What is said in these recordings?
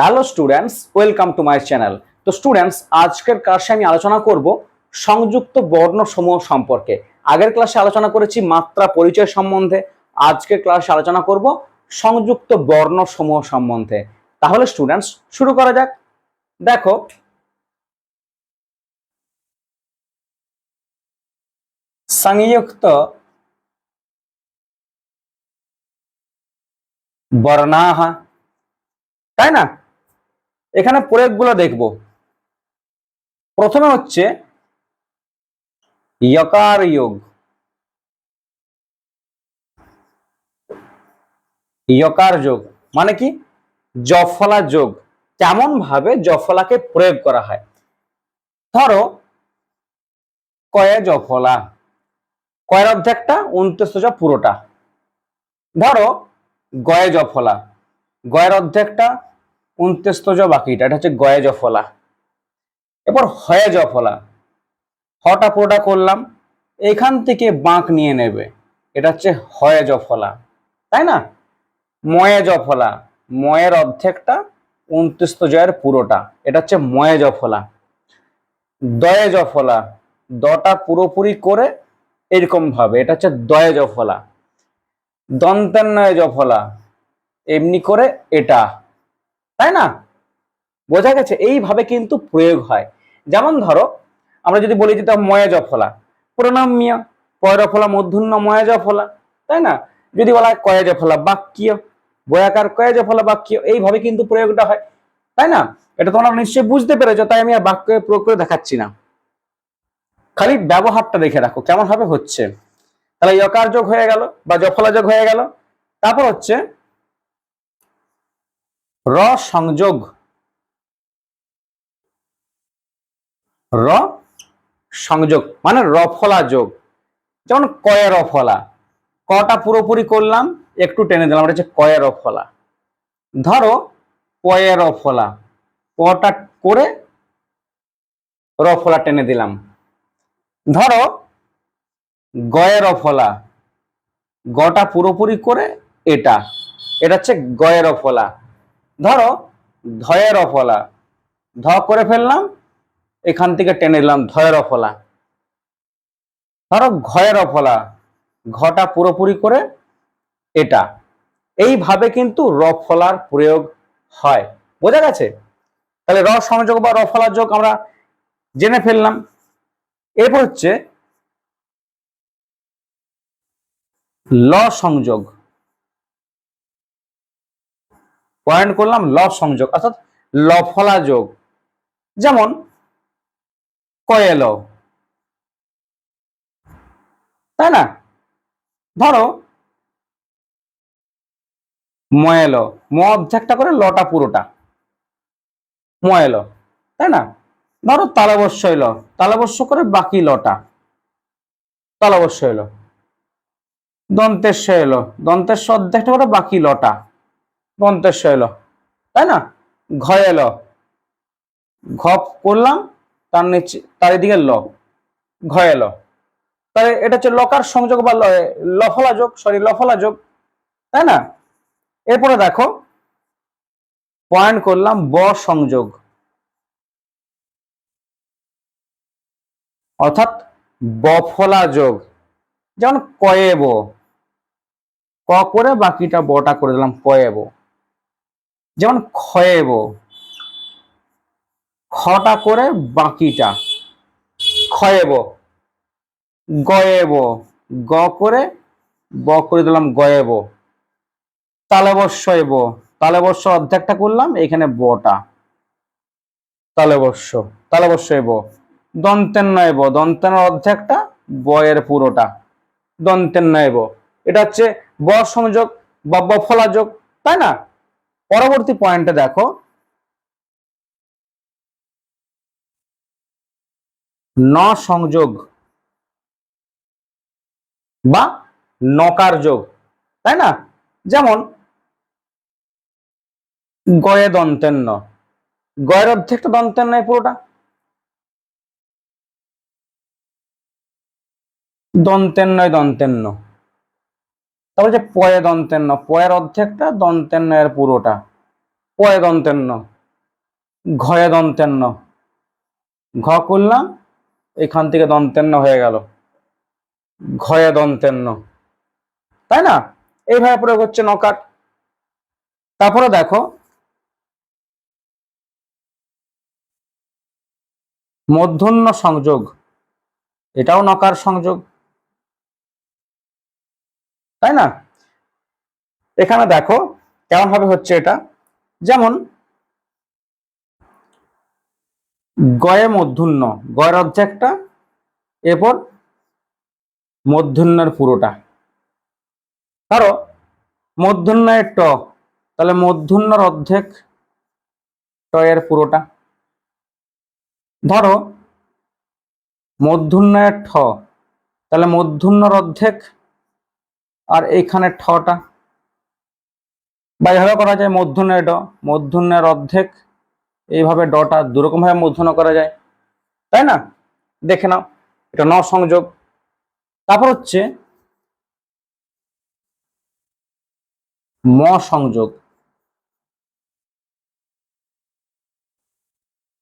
Hello students, welcome to my channel. তো students, আজকের ক্লাসে আমি আলোচনা করব সংযুক্ত বর্ণসমূহ সম্পর্কে। আগের ক্লাসে আলোচনা করেছি মাত্রা পরিচয় সম্বন্ধে, আজকের ক্লাসে আলোচনা করব সংযুক্ত বর্ণসমূহ সম্বন্ধে। তাহলে স্টুডেন্টস, শুরু করা যাক। দেখো, সংযুক্ত বর্ণাহ, তাই না? এখানে প্রয়োগগুলো দেখব। প্রথমে হচ্ছে ইয়কার যোগ। ইয়কার যোগ মানে কি? জফলা যোগ। কেমন ভাবে জফলাকে প্রয়োগ করা হয়। ধরো, কয়ে জফলা? কয়ের অর্ধেকটা উনত্রিশ পুরোটা। ধরো, গয়ে জফলা। গয়ের অর্ধেকটা উনত্রিশতজ বাকিটা, এটা হচ্ছে গয়ে জফলা এরপর হয়ে জফলা হটা পুরোটা করলাম, এখান থেকে বাঁক নিয়ে নেবে। এটা হচ্ছে হয়ে জফলা তাই না? ময়ে জফলা ময়ের অর্ধেকটা উনত্রিশত জয়ের পুরোটা, এটা হচ্ছে ময়ে জফলা দয়ে জফলা দটা পুরোপুরি করে এরকম ভাবে, এটা হচ্ছে দয়ে জফলা দন্তান্নয় জফলা এমনি করে এটা। তাই না? বোঝা গেছে, এইভাবে কিন্তু প্রয়োগ হয়। যেমন ধরো, আমরা যদি বলি যেটা ময়া জফলা প্রণাম্য পয়রফলা মূর্ধন্য ময়া জফলা তাই না? যদি বলা হয় কয়া জফলা বাক্য বয়াকার কয়া জফলা বাক্য এইভাবে কিন্তু প্রয়োগটা হয়। তাই না? এটা তোমরা নিশ্চয়ই বুঝতে পেরেছ, তাই আমি আর বাক্যে প্রয়োগ করে দেখাচ্ছি না। খালি ব্যবহারটা দেখে রাখো কেমন ভাবে হচ্ছে। তাহলে ইয়কার যোগ হয়ে গেল বা জফলা যোগ হয়ে গেল। তারপর হচ্ছে র সংযোগ। র সংযোগ মানে রফলা যোগ। যেমন কয়ে রফলা কটা পুরোপুরি করলাম, একটু টেনে দিলাম, এটা হচ্ছে কয়ে রফলা ধরো পয়ে রফলা পটা করে রফলা টেনে দিলাম। ধরো গয়ের ফলা। গটা পুরোপুরি করে এটা। এটা হচ্ছে গয়ের ফলা। ধরো, ধয়ের অফলা। ধ করে ফেললাম, এখান থেকে টেনে দিলাম ধয়ের অফলা। ধরো ঘয়ের ফলা ঘটা পুরোপুরি করে এটা। এইভাবে কিন্তু রফলার প্রয়োগ হয়। বোঝা গেছে? তাহলে র সংযোগ বা রফলার যোগ আমরা জেনে ফেললাম। এরপর হচ্ছে ল সংযোগ। পয়েন্ট করলাম ল সংযোগ, অর্থাৎ লফলা যোগ। যেমন কয়েল তাই না? ধরো ময়েল ম অর্ধেকটা করে লটা পুরোটা। ময়েল তাই না? ধরো তালবস্য এলো, তালবস্য করে বাকি লটা। তালবস্য এলো। দন্তেশ্ব এলো দন্তেশ্ব অর্ধেকটা করে বাকি লটা। দন্তেশ্ব এলো। তাই না? ঘ এলো। ঘ করলাম, তার নিচে, তার এদিকে ল ঘ এলো। তাহলে এটা হচ্ছে লকার সংযোগ বা লফলা যোগ সরি লফলা যোগ। তাই না? এরপরে দেখো পয়েন্ট করলাম ব সংযোগ। অর্থাৎ বফলা যোগ। যেমন কয়েব ক করে বাকিটা বটা করে দিলাম কয়েব যেমন ক্ষয়েব খটা করে বাকিটা। ক্ষয়েব গয়েব। গ করে ব করে দিলাম গয়েব। তালেবস্য তালেবস্য অর্ধেকটা করলাম, এখানে বটা। তালেবস্য তালেবস্য এব দন্তেন্নয়ব। দন্তেন অর্ধেকটা, বয়ের পুরোটা। দন্তেন্নয়ব। এটা হচ্ছে ব সংযোগ বা বফলা যোগ তাই না? পরবর্তী পয়েন্টে দেখো। ন সংযোগ বা নকার যোগ, তাই না? যেমন গয়ে দন্তেন্ন গয়ের অর্ধেকটা দন্তেন্ন পুরোটা। দন্তেন্নয় দন্তেন্ন। তারপর যে পয়ে দন্তেন্ন পয়ের অর্ধেকটা দন্তেন্ন এর পুরোটা। পয়ে দন্তেন্ন ঘয়ে দন্তেন্ন ঘ করলাম, এখান থেকে দন্তেন্ন হয়ে গেল। ঘয়ে দন্তেন্ন তাই না? এইভাবে প্রয়োগ হচ্ছে নকার তারপরে দেখো মধ্যন্য সংযোগ। এটাও নকার সংযোগ। তাই না? এখানে দেখো কেমন ভাবে হচ্ছে এটা। যেমন, গয়ে মধ্যন্য গয়ের অর্ধেকটা এরপর মধ্যন্যের পুরোটা। ধরো মধ্যন্যের ট, তাহলে মধ্যন্যর অর্ধেক ট এর পুরোটা। ধরো মধ্যন্যের ঠ, তাহলে মধ্যন্যর অর্ধেক আর এইখানে ঠটা। বা এভাবে করা যায় মধ্যন্যের ড মধ্যন্যের অর্ধেক। এইভাবে ডটা দুরকম ভাবে মধ্যন্য করা যায়। তাই না? দেখে নাও, এটা ন সংযোগ। তারপর হচ্ছে ম সংযোগ।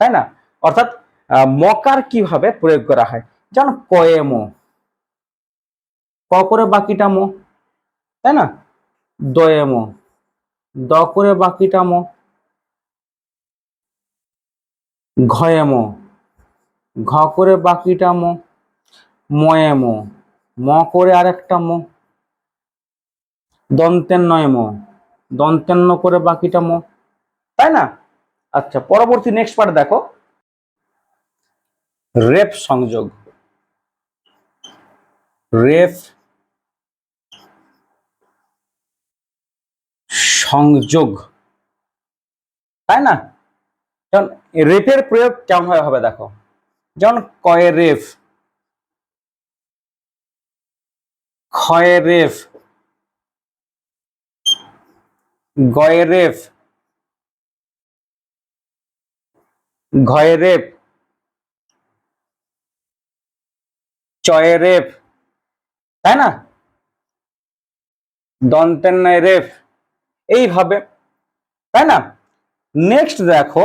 তাই না? অর্থাৎ মকার কীভাবে প্রয়োগ করা হয়? যেমন কয়ে ম। ক করে বাকিটা ম। তাই না? দয়ে ম দ করে বাকিটা ম। ঘয়ে ম ঘ করে বাকিটা ম। ময়ে ম করে আরেকটা ম। দন্তের নয় ম দন্তেন্ন করে বাকিটা ম। তাই না? আচ্ছা পরবর্তী নেক্সট পার্ট দেখো। রেপ সংযোগ। রেপ সংযোগ। তাই না? যেমন রেপের প্রয়োগ কেমন ভাবে হবে দেখো। যেমন কয়ে রেফ ক্ষয়ে রেফ গয়ে রেফ ঘয়ে রেপ, চয়ে রেপ, তাই না? দন্তের রেফ এইভাবে, তাই না? নেক্সট দেখো,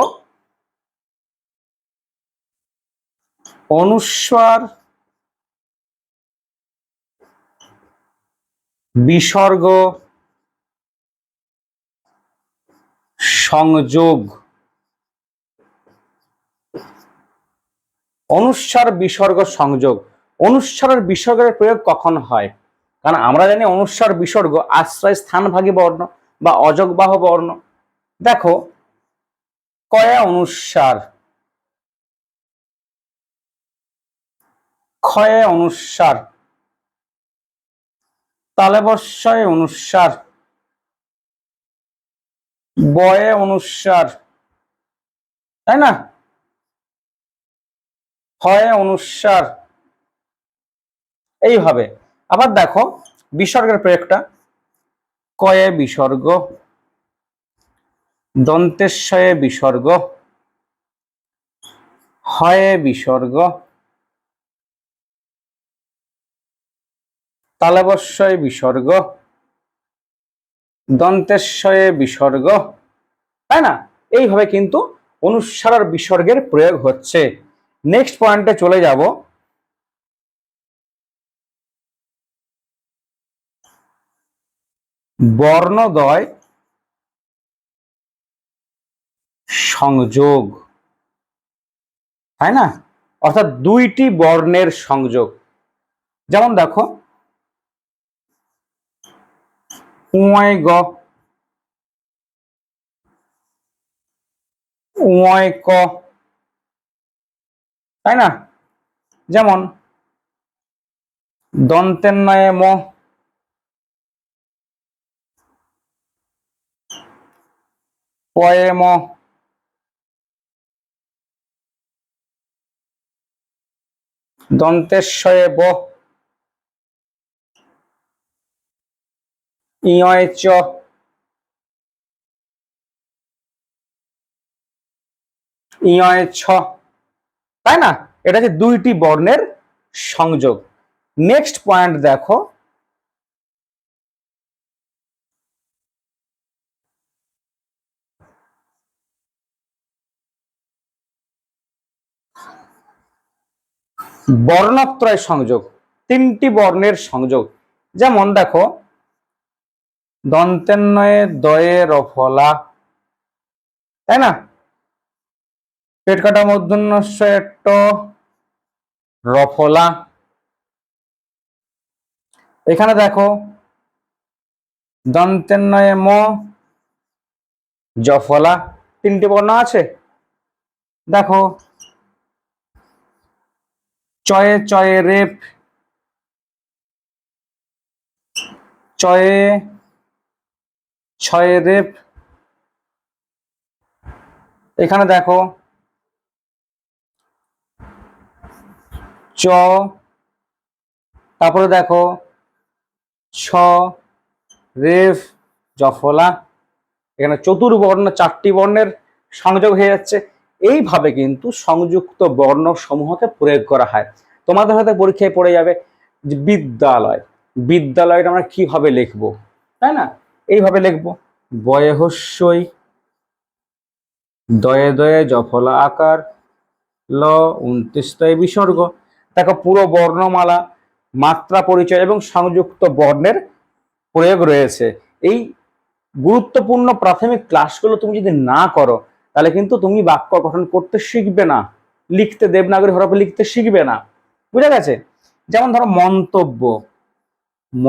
অনুস্বার বিসর্গ সংযোগ। অনুস্বার বিসর্গ সংযোগ। অনুস্বারের বিসর্গের প্রয়োগ কখন হয়? কারণ আমরা জানি অনুস্বার বিসর্গ আশ্রয় স্থানভাগী বর্ণ। বা অযোগবাহ বর্ণ। দেখো, কয়া অনুস্বার ক্ষয়ে অনুস্বার তালেবস্বয়ে অনুসার। বয়ে অনুসার। তাই না? হয় অনুসার। এইভাবে। আবার দেখো, বিসর্গের প্রয়োগটা কয়ে বিসর্গ, দন্তেশ্বয়ে বিসর্গ, হয়ে বিসর্গ তালবস্বয়ে বিসর্গ, দন্তেশ্বয়ে বিসর্গ। তাই না? এইভাবে কিন্তু অনুস্বার বিসর্গের প্রয়োগ হচ্ছে। নেক্সট পয়েন্টে চলে যাব। বর্ণদয় সংযোগ। তাই না? অর্থাৎ দুইটি বর্ণের সংযোগ। যেমন দেখো, উয় গ, উয় ক, তাই না? যেমন দন্তের ম ম দন্তেশ্বয়ে ব ইয় চ ইয় ছ তাই না? এটা হচ্ছে দুইটি বর্ণের সংযোগ। নেক্সট পয়েন্ট দেখো। বর্ণত্রয় সংযোগ, তিনটি বর্ণের সংযোগ। যেমন দেখো দন্তেন্নয়ে দয়ে রফলা, তাই না? পেট কাটা মূর্ধন্যস্ব রফলা। এখানে দেখো দন্তেন্নয়ে ম, জফলা, তিনটি বর্ণ আছে। দেখো চয়ে চয়ে রেপ। চয়ে ছয়ে রেপ। এখানে দেখো। চ। তারপরে দেখো। ছ। রেফ। জফলা এখানে চতুর্বর্ণ, চারটি বর্ণের সংযোগ হয়ে যাচ্ছে। এইভাবে কিন্তু সংযুক্ত বর্ণ সমূহকে প্রয়োগ করা হয়। তোমাদের হয়তো পরীক্ষায় পড়ে যাবে বিদ্যালয়, বিদ্যালয়টা আমরা কীভাবে লিখব, তাই না? এইভাবে লিখব, বয়হস্যই দয়ে দয়ে জফলা আকার, ল উনত্রিশটায় বিসর্গ। দেখো, পুরো বর্ণমালা, মাত্রা পরিচয় এবং সংযুক্ত বর্ণের প্রয়োগ রয়েছে। এই গুরুত্বপূর্ণ প্রাথমিক ক্লাসগুলো তুমি যদি না করো তাহলে কিন্তু তুমি বাক্য গঠন করতে শিখবে না। লিখতে দেবনাগরী হরফে লিখতে শিখবে না। বুঝা গেছে? যেমন ধরো মন্তব্য। ম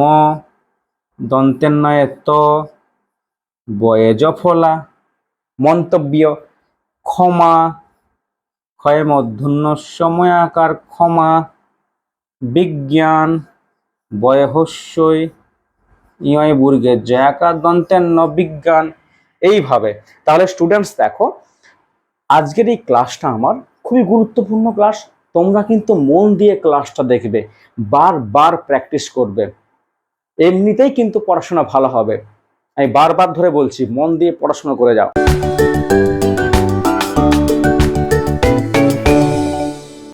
দন্তের নয় ত, বয়ে জফলা মন্তব্য ক্ষমা, ক্ষয় মধ্যন্য সময় আকার ক্ষমা, বিজ্ঞান, বয়হস্যই ইয় বুর্গের জয়াকার দন্তের ন বিজ্ঞান এইভাবে। তাহলে স্টুডেন্টস দেখো, আজকের এই ক্লাসটা আমার খুবই গুরুত্বপূর্ণ ক্লাস তোমরা কিন্তু মন দিয়ে ক্লাসটা দেখবে, বারবার প্র্যাকটিস করবে। এমনিতেই কিন্তু পড়াশোনা ভালো হবে। আমি বারবার ধরে বলছি, মন দিয়ে পড়াশোনা করে যাও।